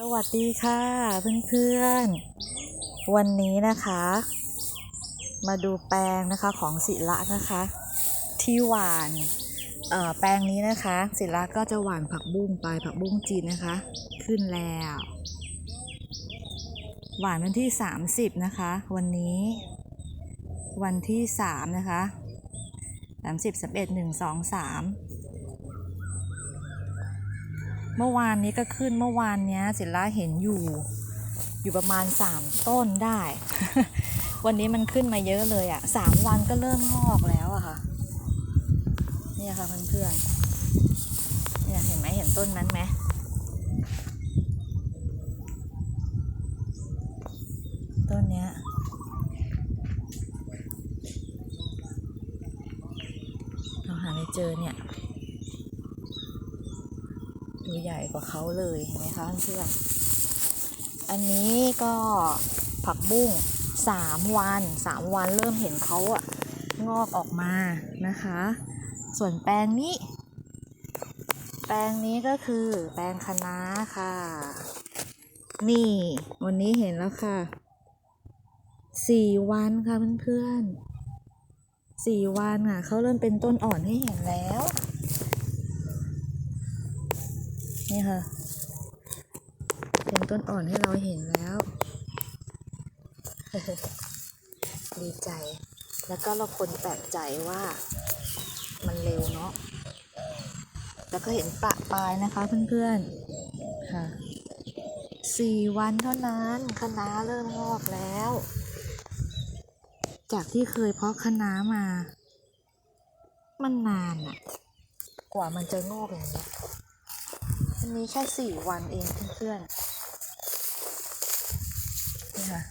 สวัสดีค่ะเพื่อนๆ วันนี้นะคะ มาดูแปลงนะคะของศิละนะคะที่หวานเอ่อแปลงนี้นะคะ ศิละก็จะหวานผักบุ้งไปผักบุ้งจีนนะคะ ขึ้นแล้ว หวานวันที่ 30 นะคะ วันนี้ วันที่ 3 นะคะ 30 31 1 2 3 เมื่อวานนี้ก็ขึ้นเมื่อวานเนี้ยศิละเห็นอยู่ อยู่ประมาณ3ต้นได้ วันนี้มันขึ้นมาเยอะเลยอะ่ะสามวันก็เริ่มงอกแล้วอะค่ะ เนี่ยค่ะเพื่อนๆเนี่ยเห็นไหมเห็นต้นนั้นไหมต้นเนี้ยเราหาไม่เจอเนี่ย ดูใหญ่กว่าเขาเลยเห็นไหมคะเพื่อนอันนี้ก็ผักบุ้งสามวันสามวันเริ่มเห็นเขาอะงอกออกมานะคะ ส่วนแปลงนี้ แปลงนี้ก็คือแปลงคะน้าค่ะ นี่ วันนี้เห็นแล้วค่ะสี่วันค่ะเพื่อนๆสี่วันอะเขาเริ่มเป็นต้นอ่อนให้เห็นแล้ว นี่ค่ะ เป็นต้นอ่อนให้เราเห็นแล้ว ดีใจ แล้วก็เราคนแปลกใจว่ามันเร็วเนาะ แล้วก็เห็นปะปลายนะคะเพื่อนๆ ค่ะสี่วันเท่านั้นคณะเริ่มงอกแล้ว จากที่เคยเพาะคณะมา มันนานอะกว่ามันจะงอกอย่างเงี้ย อันนี้แค่สี่วันเองเพื่อนๆนี่ค่ะ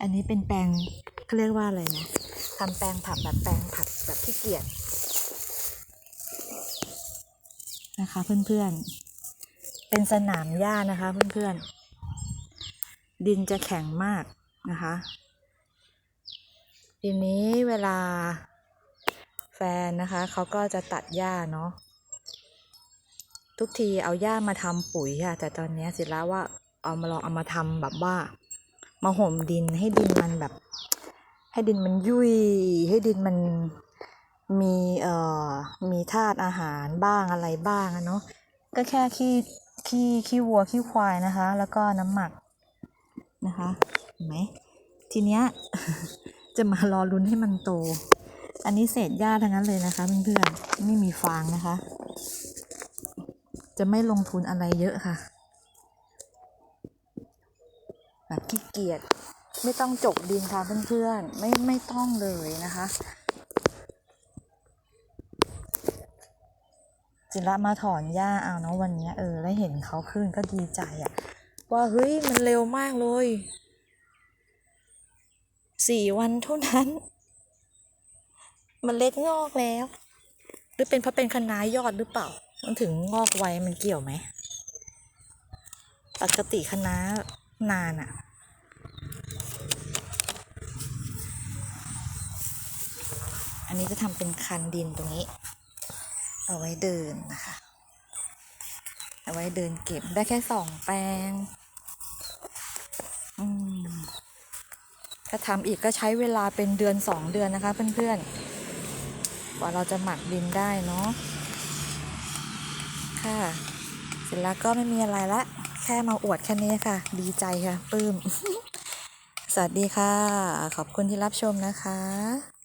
อันนี้เป็นแปลงเขาเรียกว่าอะไรนะทำแปลงผักแบบแปลงผักแบบขี้เกียจนะคะ เพื่อนๆ เป็นสนามหญ้านะคะ เพื่อนๆ ดินจะแข็งมากนะคะ ทีนี้เวลา แฟนนะคะเขาก็จะตัดหญ้าเนาะทุกทีเอาหญ้ามาทำปุ๋ยค่ะ แต่ตอนนี้สิแล้วว่าเอามาลองเอามาทำแบบว่า มาห่มดินให้ดินมันแบบ ให้ดินมันยุ่ย ให้ดินมันมีเอ่อมีธาตุอาหารบ้างอะไรบ้างอะเนาะก็แค่ขี้ขี้ขี้วัวขี้ควายนะคะ แล้วก็น้ำหมักนะคะเห็นไหมทีเนี้ยจะมารอลุ้นให้มันโต อันนี้เศษหญ้าทั้งนั้นเลยนะคะเพื่อนๆไม่มีฟางนะคะ จะไม่ลงทุนอะไรเยอะค่ะ แบบขี้เกียจไม่ต้องจกดินค่ะเพื่อนๆไม่ไม่ต้องเลยนะคะ จิระมาถอนหญ้าเอาเนาะวันนี้เออแล้วเห็นเขาขึ้นก็ดีใจอะว่าเฮ้ยมันเร็วมากเลยสี่วันเท่านั้น มันเล็กงอกแล้ว หรือเป็นเพราะเป็นคะน้ายอดหรือเปล่า มันถึงงอกไวมันเกี่ยวไหมปกติคะน้านานอะอันนี้จะทำเป็นคันดินตรงนี้ เอาไว้เดินนะคะ เอาไว้เดินเก็บได้แค่สองแปลงอืมถ้าทำอีกก็ใช้เวลาเป็นเดือนสองเดือนนะคะเพื่อนๆ กว่าเราจะหมักดินได้เนาะค่ะ เสร็จแล้วก็ไม่มีอะไรละ แค่มาอวดแค่นี้ค่ะ ดีใจค่ะปลื้ม สวัสดีค่ะ ขอบคุณที่รับชมนะคะ